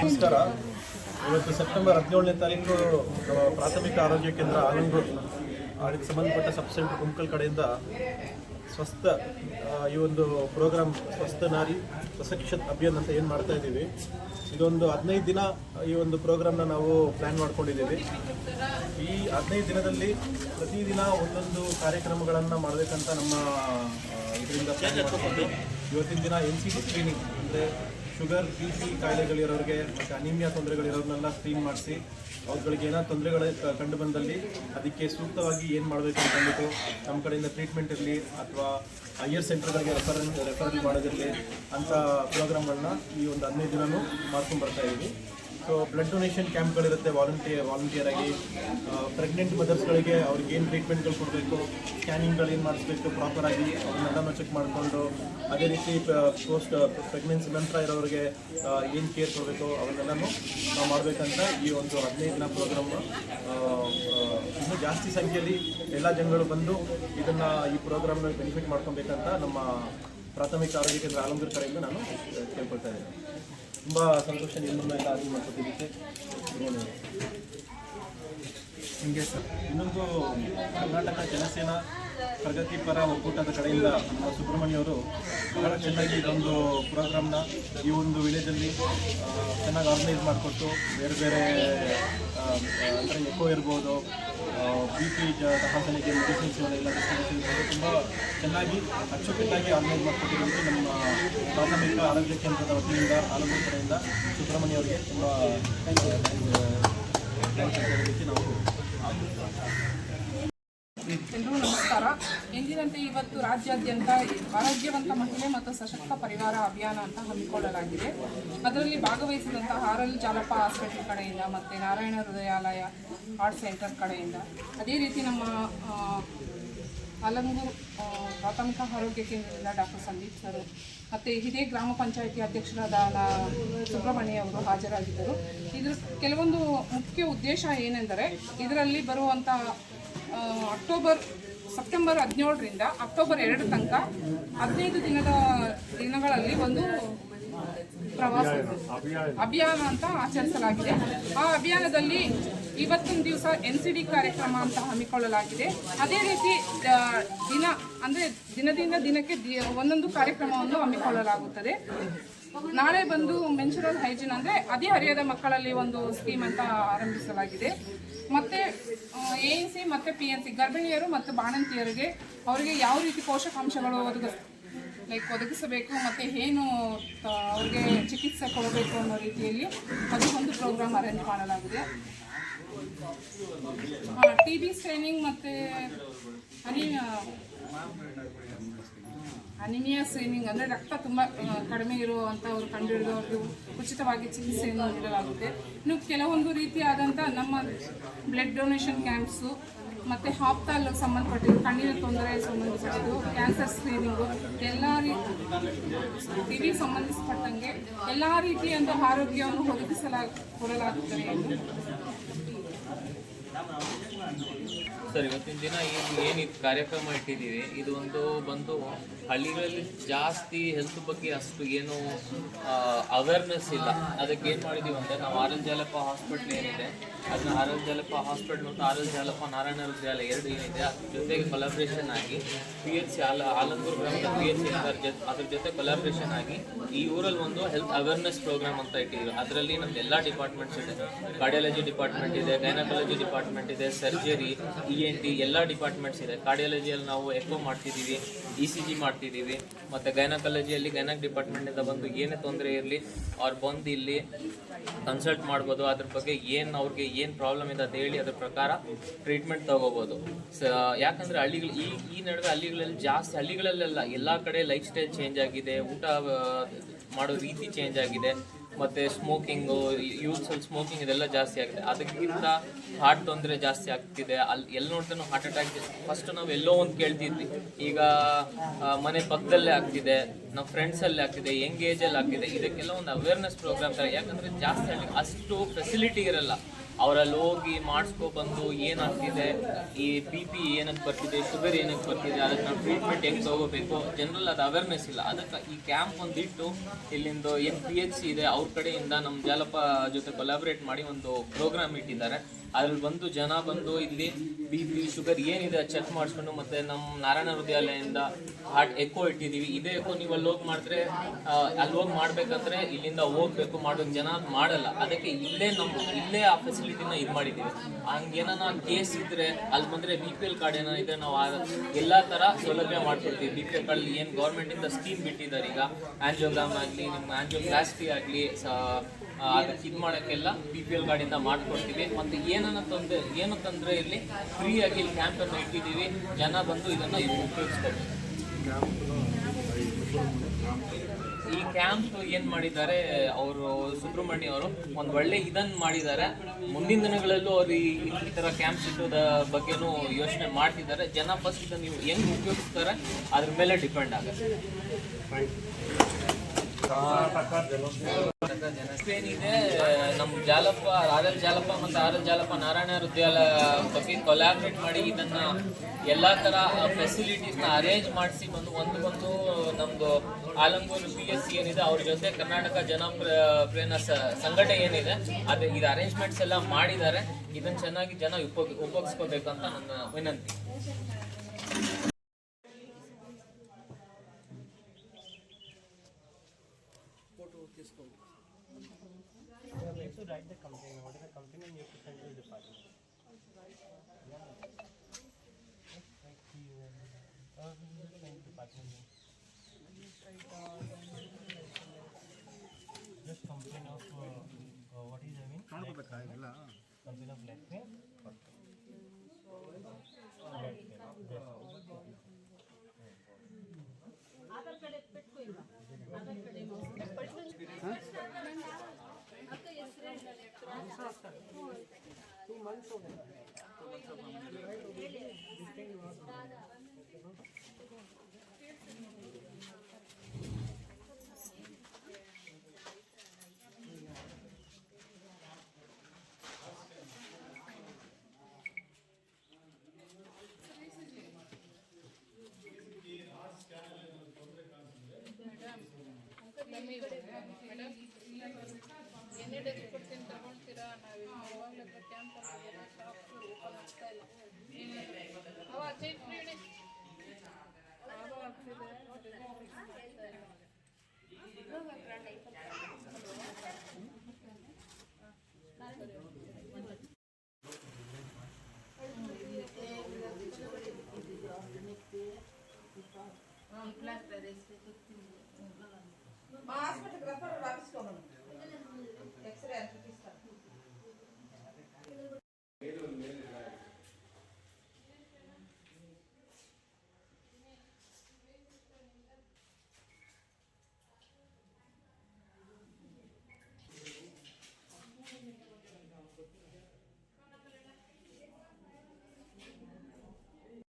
ನಮಸ್ಕಾರ. ಇವತ್ತು ಸೆಪ್ಟೆಂಬರ್ ಹದಿನೇಳನೇ ತಾರೀಕು ಪ್ರಾಥಮಿಕ ಆರೋಗ್ಯ ಕೇಂದ್ರ ಆಲಂಗೂರು ಅದಕ್ಕೆ ಸಂಬಂಧಪಟ್ಟ ಸಬ್ ಸೆಂಟರ್ ಕುಂಕಲ್ ಕಡೆಯಿಂದ ಸ್ವಸ್ಥ ಈ ಒಂದು ಪ್ರೋಗ್ರಾಮ್ ಸ್ವಸ್ಥ ನಾರಿ ಸಶಕ್ಷತ್ ಅಭಿಯಾನ್ ಅಂತ ಏನು ಮಾಡ್ತಾ ಇದ್ದೀವಿ. ಇದೊಂದು ಹದಿನೈದು ದಿನ, ಈ ಒಂದು ಪ್ರೋಗ್ರಾಮ್ನ ನಾವು ಪ್ಲ್ಯಾನ್ ಮಾಡ್ಕೊಂಡಿದ್ದೀವಿ. ಈ ಹದಿನೈದು ದಿನದಲ್ಲಿ ಪ್ರತಿದಿನ ಒಂದೊಂದು ಕಾರ್ಯಕ್ರಮಗಳನ್ನು ಮಾಡಬೇಕಂತ ನಮ್ಮ ಇದರಿಂದ ಇವತ್ತಿನ ದಿನ ಎನ್ ಸಿ ಟಿ ಸ್ಕ್ರೀನಿಂಗ್ ಅಂದರೆ ಶುಗರ್, ಬಿ ಪಿ ಕಾಯಿಲೆಗಳಿರೋರಿಗೆ ಮತ್ತು ಅನಿಮಿಯಾ ತೊಂದರೆಗಳಿರೋರನ್ನೆಲ್ಲ ಸ್ಕ್ರೀನ್ ಮಾಡಿಸಿ ಅವುಗಳಿಗೆ ಏನೋ ತೊಂದರೆಗಳು ಕಂಡು ಬಂದಲ್ಲಿ ಅದಕ್ಕೆ ಸೂಕ್ತವಾಗಿ ಏನು ಮಾಡಬೇಕು ಅಂತ ಅಂದ್ಬಿಟ್ಟು ನಮ್ಮ ಕಡೆಯಿಂದ ಟ್ರೀಟ್ಮೆಂಟ್ ಇರಲಿ ಅಥವಾ ಹೈಯರ್ ಸೆಂಟರ್ಗಳಿಗೆ ರೆಫರ್ ರೆಫರ್ ಮಾಡೋದಿರಲಿ ಅಂಥ ಪ್ರೋಗ್ರಾಮ್ಗಳನ್ನ ಈ ಒಂದು ಹದಿನೈದು ದಿನನೂ ಮಾಡ್ಕೊಂಡು ಬರ್ತಾ ಇದ್ದೀವಿ. ಸೊ ಬ್ಲಡ್ ಡೊನೇಷನ್ ಕ್ಯಾಂಪ್ಗಳಿರುತ್ತೆ ವಾಲಂಟಿಯರ್ ವಾಲಂಟಿಯರ್ ಆಗಿ. ಪ್ರೆಗ್ನೆಂಟ್ ಮದರ್ಸ್ಗಳಿಗೆ ಅವ್ರಿಗೆ ಏನು ಟ್ರೀಟ್ಮೆಂಟ್ಗಳು ಕೊಡಬೇಕು ಸ್ಕ್ಯಾನಿಂಗ್ಗಳು ಏನು ಮಾಡಿಸ್ಬೇಕು ಪ್ರಾಪರಾಗಿ ಅವ್ರನ್ನೆಲ್ಲನೂ ಚೆಕ್ ಮಾಡಿಕೊಂಡು, ಅದೇ ರೀತಿ ಪೋಸ್ಟ್ ಪ್ರೆಗ್ನೆನ್ಸಿ ನಂತರ ಇರೋರಿಗೆ ಏನು ಕೇರ್ ಕೊಡಬೇಕು, ಅವನ್ನೆಲ್ಲನೂ ನಾವು ಮಾಡಬೇಕಂತ ಈ ಒಂದು ಹದಿನೈದು ದಿನ ಪ್ರೋಗ್ರಾಮ್ ಇನ್ನೂ ಜಾಸ್ತಿ ಸಂಖ್ಯೆಯಲ್ಲಿ ಎಲ್ಲ ಜನಗಳು ಬಂದು ಇದನ್ನು ಈ ಪ್ರೋಗ್ರಾಮ್ನ ಬೆನಿಫಿಟ್ ಮಾಡ್ಕೊಬೇಕಂತ ನಮ್ಮ ಪ್ರಾಥಮಿಕ ಆರೋಗ್ಯ ಕೇಂದ್ರ ಆಲಂಗೂರು ಕಡೆಯಿಂದ ನಾನು ಕೇಳ್ಕೊಳ್ತಾ ಇದ್ದೀನಿ. ತುಂಬ ಸಂತೋಷ ನಿಮ್ಮನ್ನ ಎಲ್ಲ ಅರಿವು ಮಾಡ್ಕೊಟ್ಟಿದ್ದಕ್ಕೆ. ಹಿಂಗೆ ಸರ್ ಇನ್ನೊಂದು ಕರ್ನಾಟಕ ಜನಸೇನಾ ಪ್ರಗತಿಪರ ಒಕ್ಕೂಟದ ಕಡೆಯಿಂದ ನಮ್ಮ ಸುಬ್ರಹ್ಮಣ್ಯ ಅವರು ಬಹಳ ಚೆನ್ನಾಗಿ ಇದೊಂದು ಪ್ರೋಗ್ರಾಮ್ನ ಈ ಒಂದು ವಿಲೇಜಲ್ಲಿ ಚೆನ್ನಾಗಿ ಆರ್ಗನೈಸ್ ಮಾಡಿಕೊಟ್ಟು ಬೇರೆ ಬೇರೆ ಅಂದರೆ ಎಕೋ ಇರ್ಬೋದು ಬಿ ಪಿ ತಪಾಸಣೆಗೆ ಮೆಡಿಸಿನ್ಸ್ ಎಲ್ಲ ತುಂಬ ಚೆನ್ನಾಗಿ ಅಚ್ಚುಕಟ್ಟಾಗಿ ಆರ್ಗನೈಸ್ ಮಾಡಿಕೊಟ್ಟಿರೋದಕ್ಕೆ ನಮ್ಮ ಪ್ರಾಥಮಿಕ ಆರೋಗ್ಯ ಕೇಂದ್ರದ ವತಿಯಿಂದ, ಆರೋಗ್ಯ ಕಡೆಯಿಂದ ಸುಬ್ರಹ್ಮಣ್ಯ ಅವರಿಗೆ ತುಂಬ ಥ್ಯಾಂಕ್ಸ್ ನಾವು ಎಂದಿನಂತೆ ಇವತ್ತು ರಾಜ್ಯಾದ್ಯಂತ ಆರೋಗ್ಯವಂತ ಮಹಿಳೆ ಮತ್ತು ಸಶಕ್ತ ಪರಿವಾರ ಅಭಿಯಾನ ಅಂತ ಹಮ್ಮಿಕೊಳ್ಳಲಾಗಿದೆ. ಅದರಲ್ಲಿ ಭಾಗವಹಿಸಿದಂತಹ ಹಾರಲ್ ಜಾಲಪ್ಪ ಹಾಸ್ಪಿಟಲ್ ಕಡೆಯಿಂದ ಮತ್ತು ನಾರಾಯಣ ಹೃದಯಾಲಯ ಹಾರ್ಟ್ ಸೆಂಟರ್ ಕಡೆಯಿಂದ. ಅದೇ ರೀತಿ ನಮ್ಮ ಅಲಂಗು ಪ್ರಾಥಮಿಕ ಆರೋಗ್ಯ ಕೇಂದ್ರದಿಂದ ಡಾಕ್ಟರ್ ಸಂದೀಪ್ ಸರ್ ಮತ್ತು ಇದೇ ಗ್ರಾಮ ಪಂಚಾಯಿತಿ ಅಧ್ಯಕ್ಷರಾದ ಸುಬ್ರಹ್ಮಣ್ಯ ಅವರು ಹಾಜರಾಗಿದ್ದರು. ಇದರ, ಕೆಲವೊಂದು ಮುಖ್ಯ ಉದ್ದೇಶ ಏನೆಂದರೆ ಇದರಲ್ಲಿ ಬರುವಂಥ ಅಕ್ಟೋಬರ್ ಸೆಪ್ಟೆಂಬರ್ ಹದಿನೇಳರಿಂದ ಅಕ್ಟೋಬರ್ ಎರಡು ತನಕ ಹದಿನೈದು ದಿನದ ದಿನಗಳಲ್ಲಿ ಒಂದು ಪ್ರವಾಸ, ಅಭಿಯಾನ ಅಂತ ಆಚರಿಸಲಾಗಿದೆ. ಆ ಅಭಿಯಾನದಲ್ಲಿ ಇವತ್ತಿನ ದಿವಸ ಎನ್ ಸಿ ಡಿ ಕಾರ್ಯಕ್ರಮ ಅಂತ ಹಮ್ಮಿಕೊಳ್ಳಲಾಗಿದೆ. ಅದೇ ರೀತಿ ದಿನ, ಅಂದರೆ ದಿನದಿಂದ ದಿನಕ್ಕೆ ಒಂದೊಂದು ಕಾರ್ಯಕ್ರಮವನ್ನು ಹಮ್ಮಿಕೊಳ್ಳಲಾಗುತ್ತದೆ. ನಾಳೆ ಬಂದು ಮೆನ್ಸುರಲ್ ಹೈಜಿನ್ ಅಂದರೆ ಹರಿಯದ ಮಕ್ಕಳಲ್ಲಿ ಒಂದು ಸ್ಕೀಮ್ ಅಂತ ಆರಂಭಿಸಲಾಗಿದೆ. ಮತ್ತು ಎ ಎನ್ ಸಿ ಮತ್ತು ಪಿ ಎನ್ ಸಿ ಗರ್ಭಿಣಿಯರು ಮತ್ತು ಬಾಣಂತಿಯರಿಗೆ ಅವರಿಗೆ ಯಾವ ರೀತಿ ಪೋಷಕಾಂಶಗಳು ಒದಗಿಸ್ ಲೈಕ್ ಒದಗಿಸಬೇಕು ಮತ್ತು ಏನು ಅವ್ರಿಗೆ ಚಿಕಿತ್ಸೆ ಕೊಡಬೇಕು ಅನ್ನೋ ರೀತಿಯಲ್ಲಿ ಅದು ಒಂದು ಪ್ರೋಗ್ರಾಮ್ ಅರೇಂಜ್ ಮಾಡಲಾಗಿದೆ. ಟಿ ಬಿ ಸ್ಕ್ರೀನಿಂಗ್ ಮತ್ತು, ಅನಿ ಅನಿಮಿಯಾ ಸ್ಕ್ರೀನಿಂಗ್ ಅಂದರೆ ರಕ್ತ ತುಂಬ ಕಡಿಮೆ ಇರುವಂಥವ್ರು ಕಂಡುಹಿಡಿದವ್ರಿಗೆ ಉಚಿತವಾಗಿ ಚಿಕಿತ್ಸೆಯನ್ನು ನೀಡಲಾಗುತ್ತೆ. ಇನ್ನು ಕೆಲವೊಂದು ರೀತಿಯಾದಂಥ ನಮ್ಮ ಬ್ಲಡ್ ಡೊನೇಷನ್ ಕ್ಯಾಂಪ್ಸು ಮತ್ತು ಹಾಪ್ತಾಲ್ ಸಂಬಂಧಪಟ್ಟಿದ್ದು, ಕಣ್ಣಿನ ತೊಂದರೆ ಸಂಬಂಧಿಸಿದ್ದು ಕ್ಯಾನ್ಸರ್ ಸ್ಕ್ರೀನಿಂಗು ಎಲ್ಲ ರೀತಿ ಟಿವಿ ಸಂಬಂಧಿಸಿಪಟ್ಟಂಗೆ ಎಲ್ಲ ಒಂದು ಆರೋಗ್ಯವನ್ನು ಒದಗಿಸಲಾ ಕೊಡಲಾಗುತ್ತದೆ ಸರ್, ಇವತ್ತಿನ ದಿನ ಏನು ಇದು ಕಾರ್ಯಕ್ರಮ ಇಟ್ಟಿದ್ದೀವಿ ಇದು ಒಂದು ಬಂದು ಹಳ್ಳಿಗಳಲ್ಲಿ ಜಾಸ್ತಿ ಹೆಲ್ತ್ ಬಗ್ಗೆ ಅಷ್ಟು ಏನು ಅವೇರ್ನೆಸ್ ಇಲ್ಲ. ಅದಕ್ಕೆ ಏನು ಮಾಡಿದ್ದೀವಿ ಅಂದರೆ, ನಾವು ಆರ್ ಎಲ್ ಜಾಲಪ್ಪ ಹಾಸ್ಪಿಟ್ಲ್ ಏನಿದೆ ಅದನ್ನ ಆರ್ ಎಲ್ ಜಾಲಪ್ಪ ಹಾಸ್ಪಿಟ್ಲ್ ಮತ್ತು ಆರ್ ಎಲ್ ಜಾಲಪ್ಪ ನಾರಾಯಣ ವಿದ್ಯಾಲಯ ಎರಡು ಏನಿದೆ, ಅದ್ರ ಜೊತೆಗೆ ಕೊಲಾಬ್ರೇಷನ್ ಆಗಿ ಪಿ ಎಚ್ ಸಿ ಆಲ ಆಲಂದೂರು ಗ್ರಾಮದ ಪಿ ಎಚ್ ಸಿ ಅದ್ರ ಜೊತೆ ಅದ್ರ ಜೊತೆ ಕೊಲಾಬ್ರೇಷನ್ ಆಗಿ ಈ ಊರಲ್ಲಿ ಒಂದು ಹೆಲ್ತ್ ಅವೇರ್ನೆಸ್ ಪ್ರೋಗ್ರಾಮ್ ಅಂತ ಇಟ್ಟಿದ್ದೀವಿ. ಅದರಲ್ಲಿ ನಮ್ದು ಎಲ್ಲ ಡಿಪಾರ್ಟ್ಮೆಂಟ್ಸ್ ಇದೆ. ಕಾರ್ಡಿಯಾಲಜಿ ಡಿಪಾರ್ಟ್ಮೆಂಟ್ ಇದೆ ಗೈನಕಾಲಜಿ ಡಿಪಾರ್ಟ್ಮೆಂಟ್ ಇದೆ ಸರ್ಜರಿ ಇ ಎನ್ ಟಿ ಎಲ್ಲ ಡಿಪಾರ್ಟ್ಮೆಂಟ್ಸ್ ಇದೆ. ಕಾರ್ಡಿಯಾಲಜಿಯಲ್ಲಿ ನಾವು ಎಕೋ ಮಾಡ್ತಿದ್ದೀವಿ. ಇ ಸಿ ಜಿ ಮಾಡ್ತಿದ್ದೀವಿ. ಮತ್ತು ಗೈನಕಾಲಜಿಯಲ್ಲಿ ಗೈನಕ್ ಡಿಪಾರ್ಟ್ಮೆಂಟಿಂದ ಬಂದು ಏನೇ ತೊಂದರೆ ಇರಲಿ, ಅವ್ರು ಬಂದು ಇಲ್ಲಿ ಕನ್ಸಲ್ಟ್ ಮಾಡ್ಬೋದು. ಅದ್ರ ಬಗ್ಗೆ ಏನು ಅವ್ರಿಗೆ ಏನು ಪ್ರಾಬ್ಲಮ್ ಇದೆ ಅಂತ ಹೇಳಿ ಅದ್ರ ಪ್ರಕಾರ ಟ್ರೀಟ್ಮೆಂಟ್ ತೊಗೋಬೋದು. ಸ, ಯಾಕಂದರೆ ಹಳ್ಳಿಗಳು, ಈ ಈ ನಡುವೆ ಹಳ್ಳಿಗಳಲ್ಲಿ ಜಾಸ್ತಿ, ಹಳ್ಳಿಗಳಲ್ಲೆಲ್ಲ ಎಲ್ಲ ಕಡೆ ಲೈಫ್ ಸ್ಟೈಲ್ ಚೇಂಜ್ ಆಗಿದೆ. ಊಟ ಮಾಡೋ ರೀತಿ ಚೇಂಜ್ ಆಗಿದೆ. ಮತ್ತು ಸ್ಮೋಕಿಂಗು ಯೂತ್ಸಲ್ಲಿ ಸ್ಮೋಕಿಂಗ್ ಇದೆಲ್ಲ ಜಾಸ್ತಿ ಆಗಿದೆ. ಅದಕ್ಕಿಂತ ಹಾರ್ಟ್ ತೊಂದರೆ ಜಾಸ್ತಿ ಆಗ್ತಿದೆ. ಅಲ್ಲಿ ಎಲ್ಲಿ ನೋಡ್ತಾನೂ ಹಾರ್ಟ್ ಅಟ್ಯಾಕ್ ಫಸ್ಟ್ ನಾವು ಎಲ್ಲೋ ಒಂದು ಕೇಳ್ತಿದ್ವಿ. ಈಗ ಮನೆ ಪಕ್ಕದಲ್ಲೇ ಆಗ್ತಿದೆ, ನಮ್ಮ ಫ್ರೆಂಡ್ಸಲ್ಲಿ ಆಗ್ತಿದೆ ಯಂಗ್ ಏಜಲ್ಲಿ ಆಗ್ತಿದೆ, ಇದಕ್ಕೆಲ್ಲ ಒಂದು ಅವೇರ್ನೆಸ್ ಪ್ರೋಗ್ರಾಮ್ ಥರ ಯಾಕಂದರೆ ಜಾಸ್ತಿ ಹಳ್ಳಿ ಅಷ್ಟು ಫೆಸಿಲಿಟಿ ಇರಲ್ಲ. ಅವರಲ್ಲಿ ಹೋಗಿ ಮಾಡಿಸ್ಕೊಬಂದು ಏನಾಗ್ತಿದೆ, ಈ ಬಿ ಪಿ ಏನಕ್ಕೆ ಬರ್ತಿದೆ ಶುಗರ್ ಏನಕ್ಕೆ ಬರ್ತಿದೆ, ಅದಕ್ಕೆ ನಾವು ಟ್ರೀಟ್ಮೆಂಟ್ ಹೆಂಗೆ ತಗೋಬೇಕು? ಜನರಲ್ ಅದು ಅವೇರ್ನೆಸ್ ಇಲ್ಲ. ಅದಕ್ಕೆ ಈ ಕ್ಯಾಂಪ್ ಒಂದಿಟ್ಟು ಇಲ್ಲಿಂದ ಏನು ಪಿ ಎಚ್ ಸಿ ಇದೆ, ಅವ್ರ ಕಡೆಯಿಂದ ನಮ್ಮ ಜಾಲಪ ಜೊತೆ ಕೊಲಾಬ್ರೇಟ್ ಮಾಡಿ ಒಂದು ಪ್ರೋಗ್ರಾಮ್ ಇಟ್ಟಿದ್ದಾರೆ. ಅದ್ರಲ್ಲಿ ಬಂದು ಜನ ಬಂದು ಇಲ್ಲಿ ಬಿ ಪಿ ಶುಗರ್ ಏನಿದೆ ಚೆಕ್ ಮಾಡಿಸ್ಕೊಂಡು ಮತ್ತೆ ನಮ್ಮ ನಾರಾಯಣ ಹೃದಯಾಲಯದಿಂದ ಹಾರ್ಟ್ ಎಕೋ ಇಟ್ಟಿದ್ದೀವಿ ಇದೇ ಎಕೋ ನೀವು ಅಲ್ಲಿ ಹೋಗಿ ಮಾಡಿದ್ರೆ ಅಲ್ಲಿ ಹೋಗಿ ಮಾಡಬೇಕಂದ್ರೆ ಇಲ್ಲಿಂದ ಹೋಗ್ಬೇಕು, ಮಾಡೋದು ಜನ ಮಾಡಲ್ಲ. ಅದಕ್ಕೆ ಇಲ್ಲೇ ನಮ್ಮ ಇಲ್ಲೇ ಆ ಫೆಸಿಲಿಟಿನ ಇದು ಮಾಡಿದ್ದೀವಿ ಹಂಗೇನ ಕೇಸ್ ಇದ್ರೆ, ಅಲ್ಲಿ ಬಂದ್ರೆ ಬಿ ಪಿ ಎಲ್ ಕಾರ್ಡ್ ಏನೋ ಇದ್ರೆ ನಾವು ಎಲ್ಲ ತರ ಸೌಲಭ್ಯ ಮಾಡ್ಕೊಡ್ತೀವಿ. ಬಿ ಪಿ ಎಲ್ ಕಾರ್ಡ್ ಏನು ಗೌರ್ಮೆಂಟಿಂದ ಸ್ಕೀಮ್ ಬಿಟ್ಟಿದ್ದಾರೆ ಈಗ ಆಂಜಿಯೋಗ್ರಾಮ್ ಆಗಲಿ ನಿಮ್ಮ ಆಂಜಿಯೋಪ್ಲಾಸ್ಟಿ ಆಗಲಿ ಅದಕ್ಕೆ ಇದು ಮಾಡೋಕ್ಕೆಲ್ಲ ಬಿ ಪಿ ಎಲ್ ಕಾರ್ಡಿಂದ ಮಾಡ್ಕೊಡ್ತೀವಿ. ಮತ್ತು ಏನನ್ನ ತೊಂದರೆ, ಏನು ತೊಂದರೆ ಇಲ್ಲಿ ಫ್ರೀಯಾಗಿ ಇಲ್ಲಿ ಕ್ಯಾಂಪನ್ನು ಇಟ್ಟಿದ್ದೀವಿ. ಜನ ಬಂದು ಇದನ್ನು ಉಪಯೋಗಿಸ್ಕೋಬೇಕು ಈ ಕ್ಯಾಂಪ್ ಏನು ಮಾಡಿದ್ದಾರೆ, ಅವರು ಸುಬ್ರಹ್ಮಣ್ಯ ಅವರು, ಒಂದು ಒಳ್ಳೆ ಇದನ್ನ ಮಾಡಿದ್ದಾರೆ. ಮುಂದಿನ ದಿನಗಳಲ್ಲೂ ಅವರು ಈ ತರ ಕ್ಯಾಂಪ್ ಇಟ್ಟೋದ ಬಗ್ಗೆನೂ ಯೋಚನೆ ಮಾಡ್ತಿದ್ದಾರೆ. ಜನ ಫಸ್ಟ್ ಇದನ್ನ ಹೆಂಗ್ ಉಪಯೋಗಿಸ್ತಾರೆ, ಅದ್ರ ಮೇಲೆ ಡಿಪೆಂಡ್ ಆಗುತ್ತೆ. ಏನಿದೆ ನಮ್ಮ ಜಾಲಪ್ಪ ಆರ್ ಎಲ್ ಜಾಲಪ್ಪ ಮತ್ತು ಆರ್ ಎಲ್ ಜಾಲಪ್ಪ ನಾರಾಯಣ ಹೃದಯಾಲ ಬಗ್ಗೆ ಕೊಲಾಬ್ರೇಟ್ ಮಾಡಿ ಇದನ್ನ ಎಲ್ಲಾ ತರ ಫೆಸಿಲಿಟೀಸ್ನ ಅರೇಂಜ್ ಮಾಡಿಸಿ ಬಂದು ಒಂದು ಬಂದು ನಮ್ದು ಆಲಂಗೂರು ಪಿ ಎಸ್ ಸಿ ಏನಿದೆ, ಅವ್ರ ಜೊತೆ ಕರ್ನಾಟಕ ಜನ ಪ್ರ- ಪ್ರೇರಣ ಸಂಘಟನೆ ಏನಿದೆ, ಅದು ಇದು ಅರೇಂಜ್ಮೆಂಟ್ಸ್ ಎಲ್ಲ ಮಾಡಿದ್ದಾರೆ. ಇದನ್ನ ಚೆನ್ನಾಗಿ ಜನ ಉಪಯೋಗ ಉಪಯೋಗಿಸ್ಕೋಬೇಕಂತ ನನ್ನ ವಿನಂತಿ. Just complain of uh, uh, what is having? Complain of leg pain. ಅದರ ಕಡೆ ಪೆಟ್ಟು ಇಲ್ಲ ಅದರ ಕಡೆ ಅಕ್ಕ ಹೆಸರು ಟೂ ಮಂತ್ಸ್ ಹೋಗಿದೆ ನೀಡೋದು ಕೊಡ್ತೀನಿ ತಗೊಳ್ತೀರಾ ನಾವು ಯಾವಾಗಲೂ ಕ್ಯಾಂಪ್ ಎಲ್ಲ ಶಾಪ್ಸ್ ಓಪನ್ ಆಗ್ತಾ ಇಲ್ಲ ಅವ ಚೈತ್ರಿ ಹೇಳಿ ಆಗ ಆಗ್ತಿದೆ ಆಗ್ತಾ ಇಲ್ಲ ನಾನು